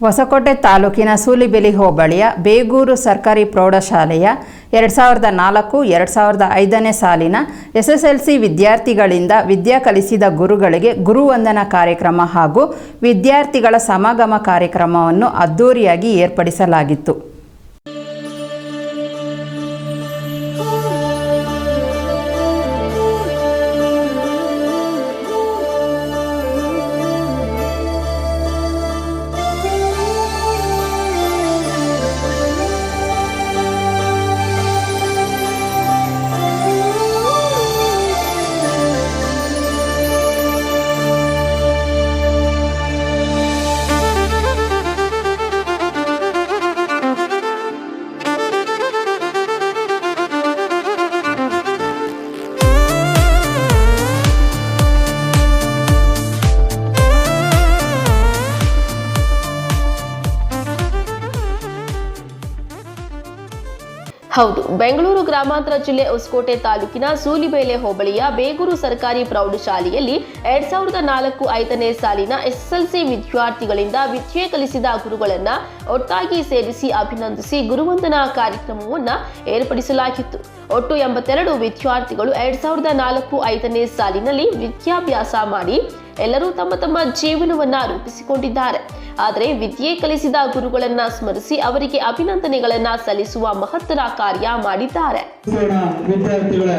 ಹೊಸಕೋಟೆ ತಾಲೂಕಿನ ಸೂಲಿಬೆಲಿ ಹೋಬಳಿಯ ಬೇಗೂರು ಸರ್ಕಾರಿ ಪ್ರೌಢಶಾಲೆಯ ಎರಡು ಸಾವಿರದ ನಾಲ್ಕು, ಎರಡು ಸಾವಿರದ ಐದನೇ ಸಾಲಿನ ಎಸ್ಎಸ್ಎಲ್ಸಿ ವಿದ್ಯಾರ್ಥಿಗಳಿಂದ ವಿದ್ಯಾ ಕಲಿಸಿದ ಗುರುಗಳಿಗೆ ಗುರುವಂದನಾ ಕಾರ್ಯಕ್ರಮ ಹಾಗೂ ವಿದ್ಯಾರ್ಥಿಗಳ ಸಮಾಗಮ ಕಾರ್ಯಕ್ರಮವನ್ನು ಅದ್ದೂರಿಯಾಗಿ ಏರ್ಪಡಿಸಲಾಗಿತ್ತು. ಹೌದು, ಬೆಂಗಳೂರು ಗ್ರಾಮಾಂತರ ಜಿಲ್ಲೆ ಹೊಸಕೋಟೆ ತಾಲೂಕಿನ ಸೂಲಿಬೇಲೆ ಹೋಬಳಿಯ ಬೇಗೂರು ಸರ್ಕಾರಿ ಪ್ರೌಢಶಾಲೆಯಲ್ಲಿ ಎರಡ್ ಸಾವಿರದ ನಾಲ್ಕು ಐದನೇ ಸಾಲಿನ ಎಸ್ಎಸ್ಎಲ್ಸಿ ವಿದ್ಯಾರ್ಥಿಗಳಿಂದ ವಿದ್ಯೆ ಕಲಿಸಿದ ಗುರುಗಳನ್ನ ಒಟ್ಟಾಗಿ ಸೇರಿಸಿ ಅಭಿನಂದಿಸಿ ಗುರುವಂದನಾ ಕಾರ್ಯಕ್ರಮವನ್ನ ಏರ್ಪಡಿಸಲಾಗಿತ್ತು. ಒಟ್ಟು ಎಂಬತ್ತೆರಡು ವಿದ್ಯಾರ್ಥಿಗಳು ಎರಡ್ ಸಾವಿರದ ನಾಲ್ಕು ಐದನೇ ಸಾಲಿನಲ್ಲಿ ವಿದ್ಯಾಭ್ಯಾಸ ಮಾಡಿ ಎಲ್ಲರೂ ತಮ್ಮ ತಮ್ಮ ಜೀವನವನ್ನ ರೂಪಿಸಿಕೊಂಡಿದ್ದಾರೆ. ಆದರೆ ವಿದ್ಯೆ ಕಲಿಸಿದ ಗುರುಗಳನ್ನ ಸ್ಮರಿಸಿ ಅವರಿಗೆ ಅಭಿನಂದನೆಗಳನ್ನ ಸಲ್ಲಿಸುವ ಮಹತ್ತರ ಕಾರ್ಯ ಮಾಡಿದ್ದಾರೆ. ವಿದ್ಯಾರ್ಥಿಗಳ.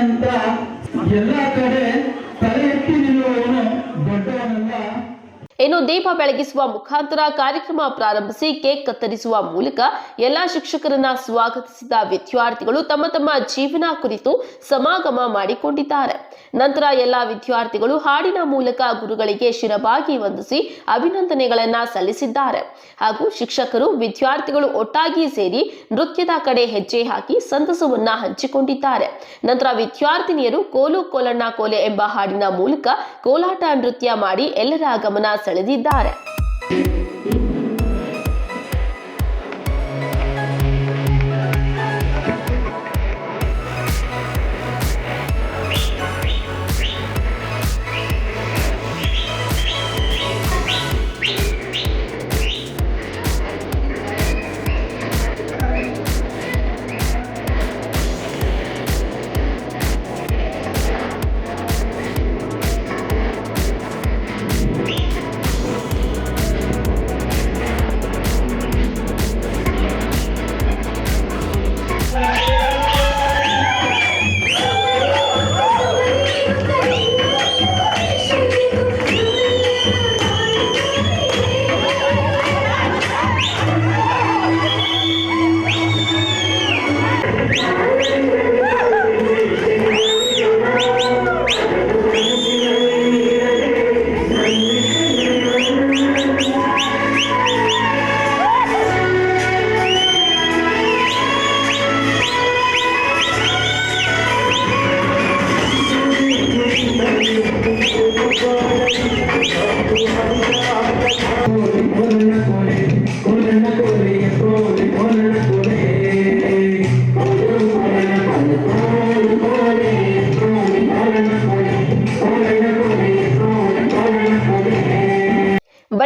ಅಂತ ಎಲ್ಲ ಕಡೆ ತಲೆ ಎತ್ತಿ ನಿಲ್ಲುವವನು ಇನ್ನು ದೀಪ ಬೆಳಗಿಸುವ ಮುಖಾಂತರ ಕಾರ್ಯಕ್ರಮ ಪ್ರಾರಂಭಿಸಿ ಕೇಕ್ ಕತ್ತರಿಸುವ ಮೂಲಕ ಎಲ್ಲಾ ಶಿಕ್ಷಕರನ್ನ ಸ್ವಾಗತಿಸಿದ ವಿದ್ಯಾರ್ಥಿಗಳು ತಮ್ಮ ತಮ್ಮ ಜೀವನ ಕುರಿತು ಸಮಾಗಮ ಮಾಡಿಕೊಂಡಿದ್ದಾರೆ. ನಂತರ ಎಲ್ಲಾ ವಿದ್ಯಾರ್ಥಿಗಳು ಹಾಡಿನ ಮೂಲಕ ಗುರುಗಳಿಗೆ ಶಿರಬಾಗಿ ವಂದಿಸಿ ಅಭಿನಂದನೆಗಳನ್ನ ಸಲ್ಲಿಸಿದ್ದಾರೆ. ಹಾಗೂ ಶಿಕ್ಷಕರು, ವಿದ್ಯಾರ್ಥಿಗಳು ಒಟ್ಟಾಗಿ ಸೇರಿ ನೃತ್ಯದ ಕಡೆ ಹೆಜ್ಜೆ ಹಾಕಿ ಸಂತಸವನ್ನ ಹಂಚಿಕೊಂಡಿದ್ದಾರೆ. ನಂತರ ವಿದ್ಯಾರ್ಥಿನಿಯರು ಕೋಲು ಕೋಲಣ್ಣ ಕೋಲೆ ಎಂಬ ಹಾಡಿನ ಮೂಲಕ ಕೋಲಾಟ ನೃತ್ಯ ಮಾಡಿ ಎಲ್ಲರ ಗಮನ le di dare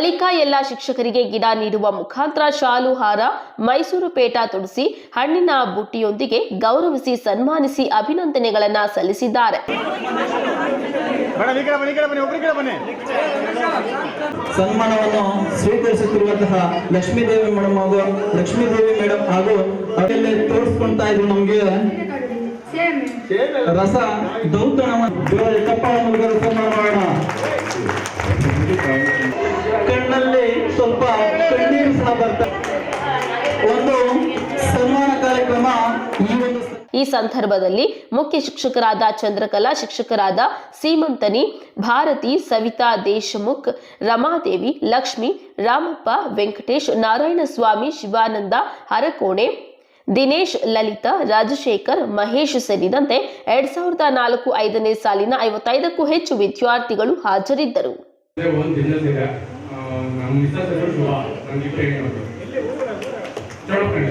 ಬಳಿಕ ಎಲ್ಲ ಶಿಕ್ಷಕರಿಗೆ ಗಿಡ ನೀಡುವ ಮುಖಾಂತರ ಶಾಲು ಹಾರ ಮೈಸೂರು ಪೇಟ ತೊಡಿಸಿ ಹಣ್ಣಿನ ಬುಟ್ಟಿಯೊಂದಿಗೆ ಗೌರವಿಸಿ ಸನ್ಮಾನಿಸಿ ಅಭಿನಂದನೆಗಳನ್ನ ಸಲ್ಲಿಸಿದ್ದಾರೆ. ಸನ್ಮಾನವನ್ನು ಸ್ವೀಕರಿಸುತ್ತಿರುವಂತಹ ಲಕ್ಷ್ಮೀದೇವಿ ಮೇಡಮ್ ಹಾಗೂ ಲಕ್ಷ್ಮೀದೇವಿ ಮೇಡಮ್ ಹಾಗೂ ಅದರಲ್ಲಿ ತೋರಿಸ್ಕೊಂತಾ ಇದ್ರು ನಮ್ಗೆ ರಸ ದೌತಣ ಸನ್ಮಾನ ಮಾಡೋಣ ಸಹ ಒಂದು ಸನ್ಮಾನ ಕಾರ್ಯಕ್ರಮ ಈ ಒಂದು ಈ ಸಂದರ್ಭದಲ್ಲಿ ಮುಖ್ಯ ಶಿಕ್ಷಕರಾದ ಚಂದ್ರಕಲಾ ಶಿಕ್ಷಕರಾದ ಸೀಮಂತನಿ ಭಾರತಿ ಸವಿತಾ ದೇಶಮುಖ್ ರಮಾದೇವಿ ಲಕ್ಷ್ಮಿ ರಾಮಪ್ಪ ವೆಂಕಟೇಶ್ ನಾರಾಯಣಸ್ವಾಮಿ ಶಿವಾನಂದ ಹರಕೋಣೆ ದಿನೇಶ್ ಲಲಿತಾ ರಾಜಶೇಖರ್ ಮಹೇಶ್ ಸೇರಿದಂತೆ ಎರಡ್ ಸಾವಿರದ ನಾಲ್ಕು ಐದನೇ ಸಾಲಿನ ಐವತ್ತೈದಕ್ಕೂ ಹೆಚ್ಚು ವಿದ್ಯಾರ್ಥಿಗಳು ಹಾಜರಿದ್ದರು. ನಮ್ಮ ಮಿಸ್ಸಸ್ ಹೆಸರು ಶುಭ ಟ್ರೈನಿಂಗ್ ಅವರು ಚೌಡಪ್ಪಣಿ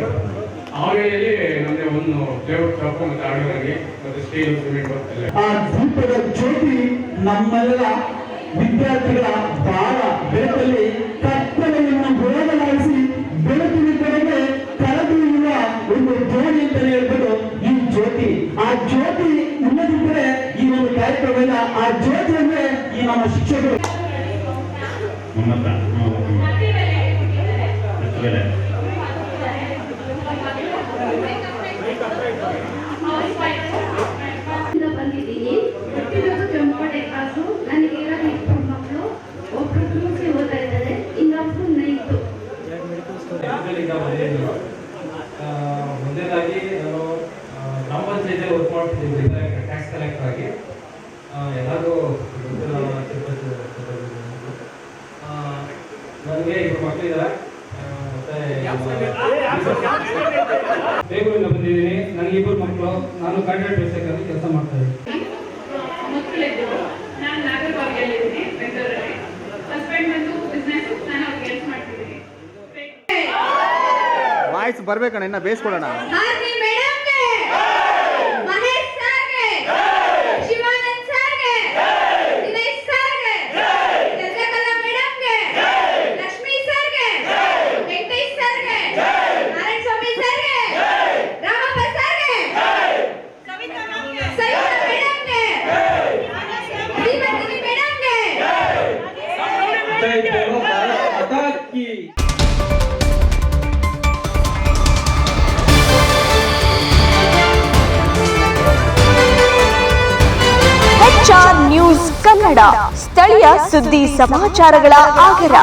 ಆ ವೇಳೆಯಲ್ಲಿ ನಮಗೆ ಒಂದು ಫ್ಲೇವರ್ ಶಾಪ್ ಮತ್ತು ಆಡೋದಾಗಿ ಮತ್ತು ಸ್ಟೀಲ್ ಸಿಮೆಂಟ್ ಬರ್ತಿಲ್ಲ ಆ ದೀಪದ ಜ್ಯೋತಿ ನಮ್ಮೆಲ್ಲ ವಿದ್ಯಾರ್ಥಿಗಳ ಬಾಳ ಬೆಳಕಲ್ಲಿ ಕತ್ತಲೆಯನ್ನು ಹೋಗಲಾಡಿಸಿ ಬೆಳಕಿನ ಕಡೆಗೆ ಕಳೆದೊಯ್ಯುವ ಒಂದು ಜ್ಯೋತಿ ಅಂತ ಹೇಳ್ಬೋದು ಈ ಜ್ಯೋತಿ. ಆ ಜ್ಯೋತಿ ಇಲ್ಲದಿದ್ದರೆ ಈ ಒಂದು ಕಾರ್ಯಕ್ರಮ ಇಲ್ಲ ಆ ಜ್ಯೋತಿ ಅಂದ್ರೆ ಈ ನಮ್ಮ ಶಿಕ್ಷಕರು ಇಂದ ಬಂದಿದ್ದೀನಿ. ಹುಟ್ಟಿರೋದು ಕೆಂಪಡೆ ಕಾಸು. ನನಗೆ ಇರೋದು ಇಬ್ಬರು ಮಕ್ಕಳು. ಒಬ್ರು ಪಿ ಯು ಸಿ ಓದ್ತಾ ಇದ್ದಾರೆ. ಇನ್ನೊಬ್ರು ನೈನ್ತು. ಈಗ ಬಂದಿದ್ದು ಆ, ಮೊದಲನೇದಾಗಿ ನಾನು ಗ್ರಾಮ ಪಂಚಾಯತಿಯಲ್ಲಿ ವರ್ಕ್ ಮಾಡ್ತಿದ್ದೀನಿ ಟ್ಯಾಕ್ಸ್ ಕಲೆಕ್ಟರ್ ಆಗಿ. ಎಲ್ಲರೂ ನನಗೆ ಇಬ್ಬರು ಮಕ್ಕಳಿದ್ದಾರೆ ಬೇಗೂರಿಂದ ಬಂದಿದ್ದೀನಿ. ನನಗೆ ಇಬ್ಬರು ಮಕ್ಕಳು. ನಾನು ಕಾಂಟ್ರಾಕ್ಟ್ ಕೆಲಸ ಮಾಡ್ತಾ ಇದ್ದೀನಿ. ಮಕ್ಕಳಿದ್ದು ಇನ್ನ ನಾಗರಬಾವಿಯಲ್ಲಿದ್ದೀನಿ ಬೆಂಗಳೂರಲ್ಲಿ. ನ್ಯೂಸ್ ಕನ್ನಡ. ಸ್ಥಳೀಯ ಸುದ್ದಿ ಸಮಾಚಾರಗಳ ಆಗರ.